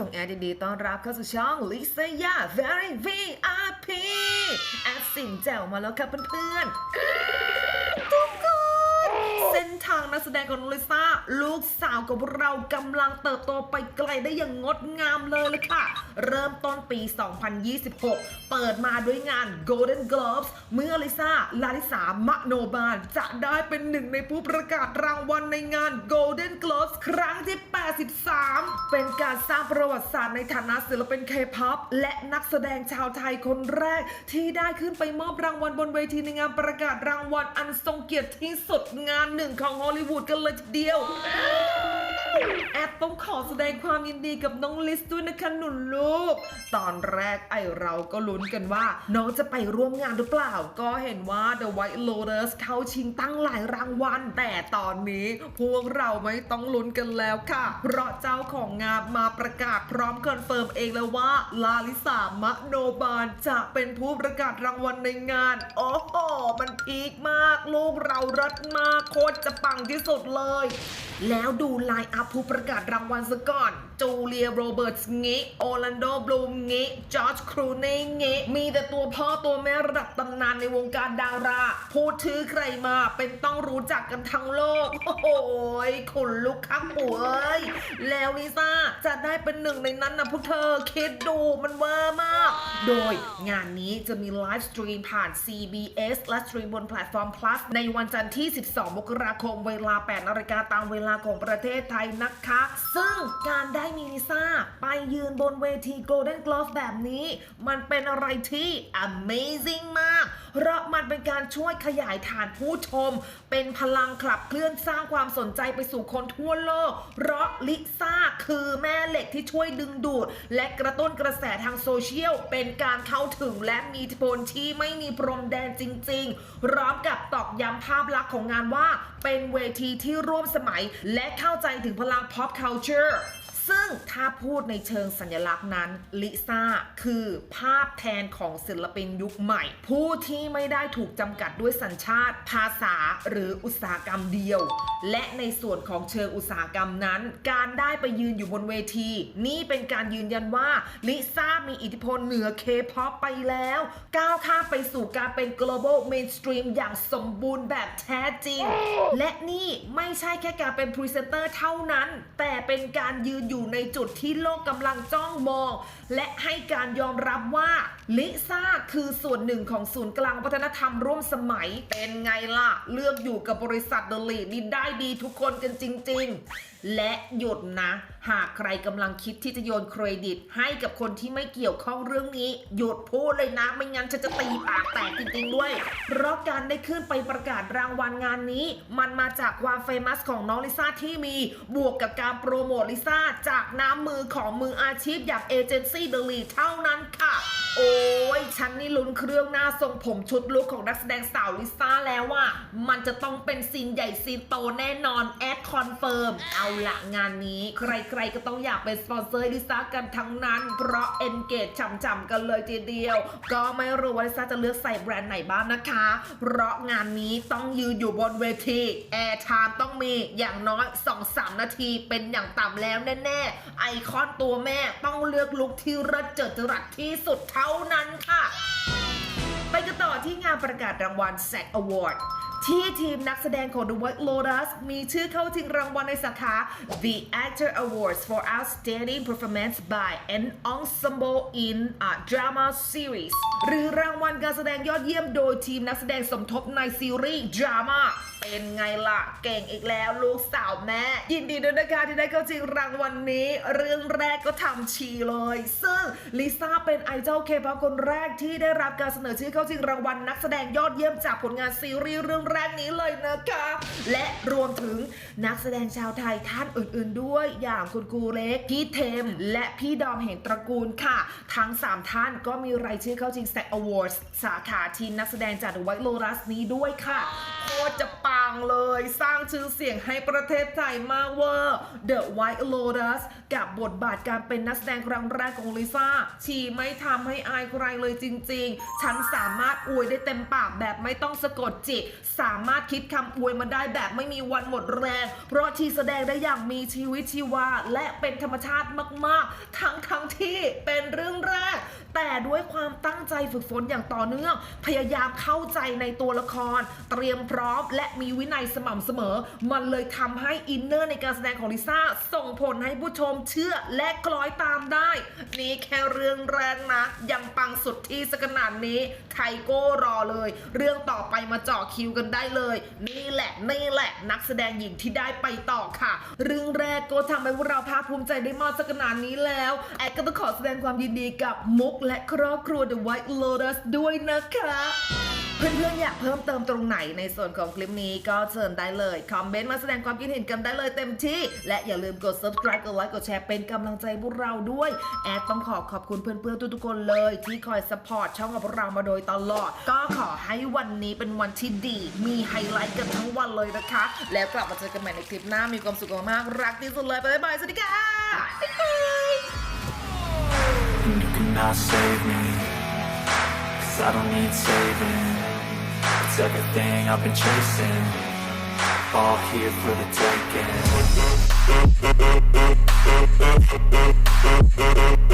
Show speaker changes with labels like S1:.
S1: ของแอร์ดีๆต้อนรับเข้าสู่ช่องลิซยา Very VIP แอดสินแจ๋วมาแล้วครับเพื่อนๆทุกคนเส้นทางนักแสดงของน้องลิซ่า ลูกสาวของเรากำลังเติบโตไปไกลได้อย่างงดงามเลยเลยค่ะ เริ่มต้นปี 2026 เปิดมาด้วยงาน Golden Globes เมื่อลิซ่า ลาลิสามะโนบาล จะได้เป็นหนึ่งในผู้ประกาศรางวัลในงาน Golden Globes ครั้งที่ 83 เป็นการสร้างประวัติศาสตร์ในฐานะศิลปินเคป๊อปและนักแสดงชาวไทยคนแรก ที่ได้ขึ้นไปมอบรางวัลบนเวทีในงานประกาศรางวัลอันทรงเกียรติที่สุดงานหนึ่งของฮอลลีวูดกันเลยทีเดียว แอดต้องขอแสดงความยินดีกับน้องลิสด้วยนะคะหนุนลูก ตอนแรกไอเราก็ลุ้นกันว่า น้องจะไปร่วมงานหรือเปล่า ก็เห็นว่า The White Lotus เขาชิงตั้งหลายรางวัล แต่ตอนนี้พวกเราไม่ต้องลุ้นกันแล้วค่ะ เพราะเจ้าของงานมาประกาศพร้อมคอนเฟิร์มเองแล้วว่า ลาลิสามะโนบาลจะเป็นผู้ประกาศรางวัลในงาน โอ้โห มันพีคมาก ลูกเรารัดมากโคตรจะปังที่สุดเลย แล้วดูไลน์อัผู้ประกาศรางวัลซะก่อน จูเลียโรเบิร์ตส์เงี้โอลันโดบลูมเงี้จอร์จครูเน่เงี้มีแต่ตัวพ่อตัวแม่ระดับตำนานในวงการดารา พูดชื่อใครมาเป็นต้องรู้จักกันทั้งโลก โอ้โหยขนลุกข้างหัวเอ้ยแล้วลิซ่าจะได้เป็นหนึ่งในนั้นนะพวกเธอคิดดูมันเวอร์มาก โดยงานนี้จะมีไลฟ์สตรีมผ่าน CBS และสตรีมบนแพลตฟอร์ม plus ในวันจันทร์ที่ 12 มกราคมเวลา 8 นาฬิกาตามเวลาของประเทศไทยนะคะ ซึ่งการได้มีลิซ่า ไปยืนบนเวที Golden Glove แบบนี้ มันเป็นอะไรที่ amazing มาก เพราะมันเป็นการช่วยขยายฐานผู้ชม เป็นพลังขับเคลื่อนสร้างความสนใจไปสู่คนทั่วโลก เพราะลิซ่าคือแม่เหล็กที่ช่วยดึงดูด และกระตุ้นกระแสทางโซเชียล เป็นการเข้าถึงและมีอิทธิพลที่ไม่มีพรมแดนจริงๆพร้อมกับตอกย้ำภาพลักษณ์ของงานว่า เป็นเวทีที่ร่วมสมัยและเข้าใจถึงพลัง pop culture ซึ่งถ้าพูดในเชิงสัญลักษณ์นั้นลิซ่าคือภาพแทนของศิลปินยุคใหม่ ผู้ที่ไม่ได้ถูกจำกัดด้วยสัญชาติ ภาษาหรืออุตสาหกรรมเดียว และในส่วนของเชิงอุตสาหกรรมนั้น การได้ไปยืนอยู่บนเวที นี่เป็นการยืนยันว่าลิซ่ามีอิทธิพลเหนือเคป๊อปไปแล้ว ก้าวข้ามไปสู่การเป็น global mainstream อย่างสมบูรณ์แบบแท้จริง และนี่ไม่ใช่แค่การเป็นพรีเซนเตอร์เท่านั้น แต่เป็นการยืนอยู่อยู่ในจุดที่โลกกำลังจ้องมอง และให้การยอมรับว่าลิซ่าคือส่วนหนึ่งของศูนย์กลางวัฒนธรรมร่วมสมัยเป็นไงล่ะ เลือกอยู่กับบริษัทเดลีนี่ได้ดีทุกคนกันจริง ๆและหยุดนะ หากใครกำลังคิดที่จะโยนเครดิต ให้กับคนที่ไม่เกี่ยวข้องเรื่องนี้ หยุดพูดเลยนะ ไม่งั้นฉันจะตีปากแตกจริงๆด้วย เพราะการได้ขึ้นไปประกาศรางวัลงานนี้ มันมาจากความเฟมัสของน้องลิซ่าที่มี บวกกับการโปรโมทลิซ่าจากน้ำมือของมืออาชีพอย่างเอเจนซี่เดลีเท่านั้นค่ะ โอ้ยฉันนี่ลุ้นเครื่องหน้าทรงผมชุดลุคของนักแสดงสาวลิซ่าแล้วว่า มันจะต้องเป็นซีนใหญ่ซีนโตแน่นอนแอดคอนเฟิร์มเอาละงานนี้ใครๆก็ต้องอยากเป็นสปอนเซอร์ลิซ่ากันทั้งนั้น เพราะเอนเกจช่ำๆกันเลยทีเดียว ก็ไม่รู้ว่าลิซ่าจะเลือกใส่แบรนด์ไหนบ้างนะคะ เพราะงานนี้ต้องยืนอยู่บนเวทีแอร์ไทม์ต้องมีอย่างน้อย 2-3 นาทีเป็นอย่างต่ำแล้วแน่ๆ ไอคอนตัวแม่ต้องเลือกลุคที่เลิศเจิดจรัสที่สุดเท่านั้นค่ะ ไปกันต่อที่งานประกาศรางวัล SAG Award ที่ทีมนักแสดงของ The White Lotus มีชื่อเข้าชิงรางวัลในสาขา The Actor Awards for Outstanding Performance by an Ensemble in a Drama Series หรือรางวัลการแสดงยอดเยี่ยมโดยทีมนักแสดงสมทบในซีรีส์ดราม่าเป็นไงล่ะ เก่งอีกแล้วลูกสาวแม่ ยินดีด้วยนะคะที่ได้เข้าชิงรางวัลนนี้ เรื่องแรกก็ทำชีเลย ซึ่งลิซ่าเป็นไอดอลเคป๊อปคนแรกที่ได้รับการเสนอชื่อเข้าชิงรางวัลนักแสดงยอดเยี่ยมจากผลงานซีรีส์เรื่องแรกนี้เลยนะคะ และรวมถึงนักแสดงชาวไทยท่านอื่น ๆ ด้วยอย่างคุณกูเล็กพี่เทม และพี่ดอมเห็นตระกูลค่ะ ทั้ง 3 ท่านก็มีรายชื่อเข้าชิง SAG Awards สาขาทีมนักแสดงจากไวโลรัสนี้ด้วยค่ะโคตรจะปังเลยสร้า ชื่อเสียงให้ประเทศไทยมากเวอร์ The White Lotus กับบทบาทการเป็นนักแสดงครั้งแรกของลิซ่า ชีไม่ทำให้อายใครเลยจริง ๆ ฉันสามารถอวยได้เต็มปากแบบไม่ต้องสะกดจิต สามารถคิดคำอวยมาได้แบบไม่มีวันหมดแรง เพราะชีแสดงได้อย่างมีชีวิตชีวา และเป็นธรรมชาติมากๆ ทั้งทั้งๆที่เป็นเรื่องแรก แต่ด้วยความตั้งใจฝึกฝนอย่างต่อเนื่อง พยายามเข้าใจในตัวละคร เตรียมพร้อมและมีวินัยสม่ำเสมอมันเลยทำให้อินเนอร์ในการแสดงของลิซ่าส่งผลให้ผู้ชมเชื่อและคล้อยตามได้ นี่แค่เรื่องแรกนะ ยังปังสุดที่สกขนาดนี้ ไทโก้รอเลย เรื่องต่อไปมาเจาะคิวกันได้เลย นี่แหละ นี่แหละ นักแสดงหญิงที่ได้ไปต่อค่ะ เรื่องแรกก็ทำให้พวกเราภาคภูมิใจได้มากสักขนาดนี้แล้วแอดก็ต้องขอแสดงความยินดีกับมุกและครอบครัว The White Lotus ด้วยนะคะ เพื่อนๆอยากเพิ่มเติมตรงไหนในส่วนของคลิปนี้ก็เชิญได้เลย คอมเมนต์มาแสดงความคิดเห็นกันได้เลยเต็มที่ และอย่าลืมกด subscribe กดไลค์กดแชร์เป็นกำลังใจพวกเราด้วย แอดต้องขอขอบคุณเพื่อนๆทุกๆคนเลย ที่คอย support ช่องของพวกเรามาโดยตลอด ก็ขอให้วันนี้เป็นวันที่ดี มีไฮไลท์กันทั้งวันเลยนะคะ แล้วกลับมาเจอกันใหม่ในคลิปหน้ามีความสุขมากๆรักที่สุดเลยบ๊ายบายสวัสดีค่ะบ๊ายบาย
S2: and you cannot save me. I don't need saving. It's everything I've been chasing. All here for the taking.